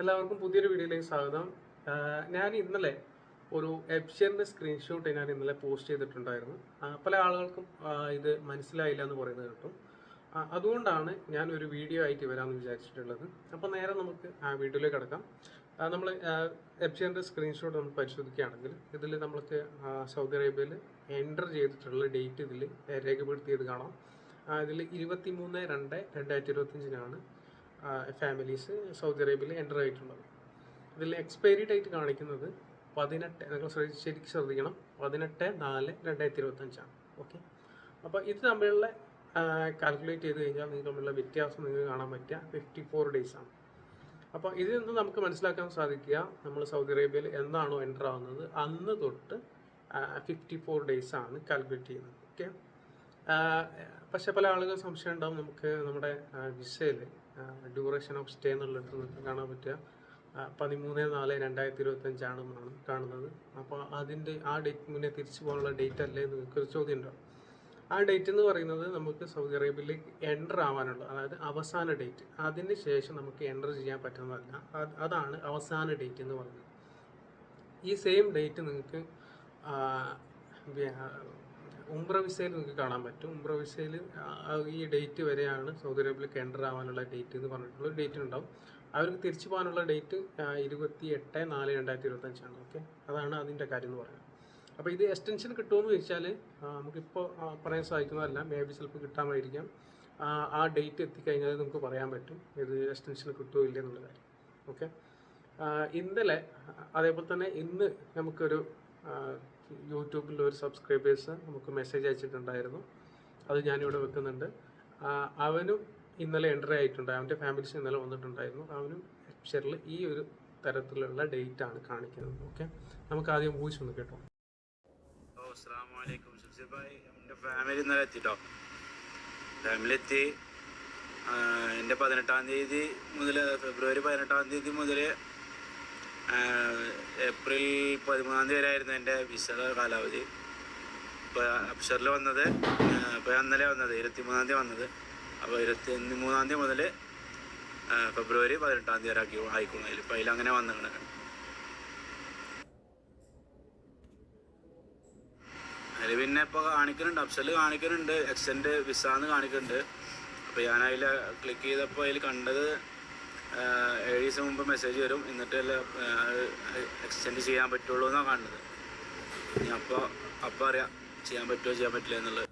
എല്ലാവർക്കും പുതിയൊരു വീഡിയോയിലേക്ക് സ്വാഗതം. ഞാൻ ഇന്നലെ ഒരു എപ്ഷറിന്റെ സ്ക്രീൻഷോട്ട് ഞാൻ ഇന്നലെ പോസ്റ്റ് ചെയ്തിട്ടുണ്ടായിരുന്നു. പല ആളുകൾക്കും ഇത് മനസ്സിലായില്ല എന്ന് പറയുന്നത് കേട്ടു. അതുകൊണ്ടാണ് ഞാൻ ഒരു വീഡിയോ ആയിട്ട് വരാമെന്ന് വിചാരിച്ചിട്ടുള്ളത്. അപ്പോൾ നേരെ നമുക്ക് ആ വീഡിയോയിലേക്ക് കിടക്കാം. നമ്മൾ എപ്ഷറിന്റെ സ്ക്രീൻഷോട്ട് നമ്മൾ പരിശോധിക്കുകയാണെങ്കിൽ ഇതിൽ നമ്മൾക്ക് സൗദി അറേബ്യയിൽ എന്റർ ചെയ്തിട്ടുള്ള ഡേറ്റ് ഇതിൽ രേഖപ്പെടുത്തിയത് കാണാം. ഇതിൽ ഇരുപത്തി മൂന്ന് രണ്ട് രണ്ടായിരത്തി ഇരുപത്തഞ്ചിനാണ് ഫാമിലീസ് സൗദി അറേബ്യയിൽ എന്റർ ആയിട്ടുള്ളത് ഇതിൽ എക്സ്പയറി ഡേറ്റ് കാണിക്കുന്നത് പതിനെട്ട് നിങ്ങൾ ശരിക്കും ശ്രദ്ധിക്കണം. പതിനെട്ട് നാല് രണ്ടായിരത്തി ഇരുപത്തഞ്ചാണ് ഓക്കെ അപ്പോൾ ഇത് തമ്മിലുള്ള കാൽക്കുലേറ്റ് ചെയ്ത് കഴിഞ്ഞാൽ നിങ്ങൾ തമ്മിലുള്ള വ്യത്യാസം നിങ്ങൾക്ക് കാണാൻ പറ്റുക. ഫിഫ്റ്റി ഫോർ ഡേയ്സ് ആണ്. അപ്പോൾ ഇതിൽ നിന്ന് നമുക്ക് മനസ്സിലാക്കാൻ സാധിക്കുക നമ്മൾ സൗദി അറേബ്യയിൽ എന്നാണോ എന്റർ ആവുന്നത്. അന്ന് തൊട്ട് ഫിഫ്റ്റി ഫോർ ഡേയ്സ് ആണ് കാൽക്കുലേറ്റ് ചെയ്യുന്നത്. ഓക്കെ പക്ഷെ പല ആളുകൾ സംശയം ഉണ്ടാവും നമുക്ക് നമ്മുടെ വിസയിൽ ഡ്യൂറേഷൻ ഓഫ് സ്റ്റേ എന്നുള്ളിടത്ത് നമുക്ക് കാണാൻ പറ്റുക. പതിമൂന്ന് നാല് രണ്ടായിരത്തി എന്നാണ് കാണുന്നത്. അപ്പോൾ അതിന്റെ ആ ഡേറ്റ് മുന്നേ തിരിച്ചു പോകാനുള്ള ഡേറ്റ് അല്ലേ എന്ന് ഒരു ചോദ്യം ഉണ്ടാവും ആ ഡേറ്റ് എന്ന് പറയുന്നത് നമുക്ക് സൗദി അറേബ്യയിലേക്ക് എന്റർ ആവാനുള്ള അതായത് അവസാന ഡേറ്റ്. അതിന് ശേഷം നമുക്ക് എന്റർ ചെയ്യാൻ പറ്റുന്നതല്ല. അതാണ് അവസാന ഡേറ്റ് എന്ന് പറയുന്നത്. ഈ സെയിം ഡേറ്റ് നിങ്ങൾക്ക് ഉംറ വിസയിൽ നിങ്ങൾക്ക് കാണാൻ പറ്റും. ഉംബ്ര വിസയിൽ ഈ ഡേറ്റ് വരെയാണ് സൗദി അറേബ്യയിലേക്ക് എന്റർ ആവാനുള്ള ഡേറ്റ് എന്ന് പറഞ്ഞിട്ടുള്ള ഡേറ്റ് ഉണ്ടാവും. അവർക്ക് തിരിച്ചു പോകാനുള്ള ഡേറ്റ് ഇരുപത്തി എട്ട് നാല് രണ്ടായിരത്തി ഇരുപത്തഞ്ചാണ് ഓക്കെ അതാണ് അതിന്റെ കാര്യം എന്ന് പറയുന്നത്. അപ്പോൾ ഇത് എക്സ്റ്റൻഷൻ കിട്ടുമെന്ന് ചോദിച്ചാൽ നമുക്കിപ്പോൾ പറയാൻ സാധിക്കുന്നതല്ല. മേ ബി ചിലപ്പോൾ കിട്ടാമായിരിക്കാം. ആ, ഡേറ്റ് എത്തിക്കഴിഞ്ഞാൽ നമുക്ക് പറയാൻ പറ്റും. ഇത് എക്സ്റ്റൻഷൻ കിട്ടുമോ ഇല്ല എന്നുള്ള കാര്യം. ഓക്കെ ഇന്നലെ അതേപോലെ തന്നെ ഇന്ന് നമുക്കൊരു യൂട്യൂബിൽ ഒരു സബ്സ്ക്രൈബേഴ്സ് നമുക്ക് മെസ്സേജ് അയച്ചിട്ടുണ്ടായിരുന്നു. അത് ഞാനിവിടെ വെക്കുന്നുണ്ട്. അവനും ഇന്നലെ എന്റർ ആയിട്ടുണ്ട്. അവന്റെ ഫാമിലീസ് ഇന്നലെ വന്നിട്ടുണ്ടായിരുന്നു. അവനും എപ്ഷറിൽ ഈ ഒരു തരത്തിലുള്ള ഡേറ്റ് ആണ് കാണിക്കുന്നത്. ഓക്കെ? നമുക്ക് ആദ്യം വോയിസ് ഒന്ന് കേട്ടോ. ഫാമിലി ഇന്നലെ എത്തിട്ടോ ഫാമിലി എത്തി. എന്റെ പതിനെട്ടാം തീയതി മുതൽ ഫെബ്രുവരി പതിനെട്ടാം തീയതി മുതൽ ഏപ്രിൽ പതിമൂന്നാം തീയതി വരെയായിരുന്നു എന്റെ വിസ കാലാവധി. ഇപ്പോൾ അപ്ഷറിൽ വന്നത് ഇപ്പോൾ ഇന്നലെ വന്നത് ഇരുപത്തി മൂന്നാം തീയതി വന്നത്. അപ്പോൾ ഇരുപത്തി മൂന്നാം തീയതി മുതൽ ഫെബ്രുവരി പതിനെട്ടാം തീയതി വരെ ആക്കി ആയിക്കോളും അതിൽ ഇപ്പോൾ അതിലങ്ങനെ വന്നിട്ടുണ്ട് അതിൽ പിന്നെ ഇപ്പോൾ കാണിക്കുന്നുണ്ട് അപ്ഷറിൽ കാണിക്കുന്നുണ്ട് എക്സ്റ്റൻഡ് വിസ എന്ന് കാണിക്കുന്നുണ്ട്. അപ്പോൾ ഞാൻ അതിൽ ക്ലിക്ക് ചെയ്തപ്പോൾ അതിൽ കണ്ടത് ഏഴ് ദിവസം മുമ്പ് മെസ്സേജ് വരും. എന്നിട്ടല്ലേ എക്സ്റ്റെൻഡ് ചെയ്യാൻ പറ്റുള്ളൂ എന്നാണ് കാണുന്നത്. ഇനി അപ്പോൾ അപ്പോൾ അറിയാം ചെയ്യാൻ പറ്റുമോ ചെയ്യാൻ പറ്റില്ല എന്നുള്ളത്.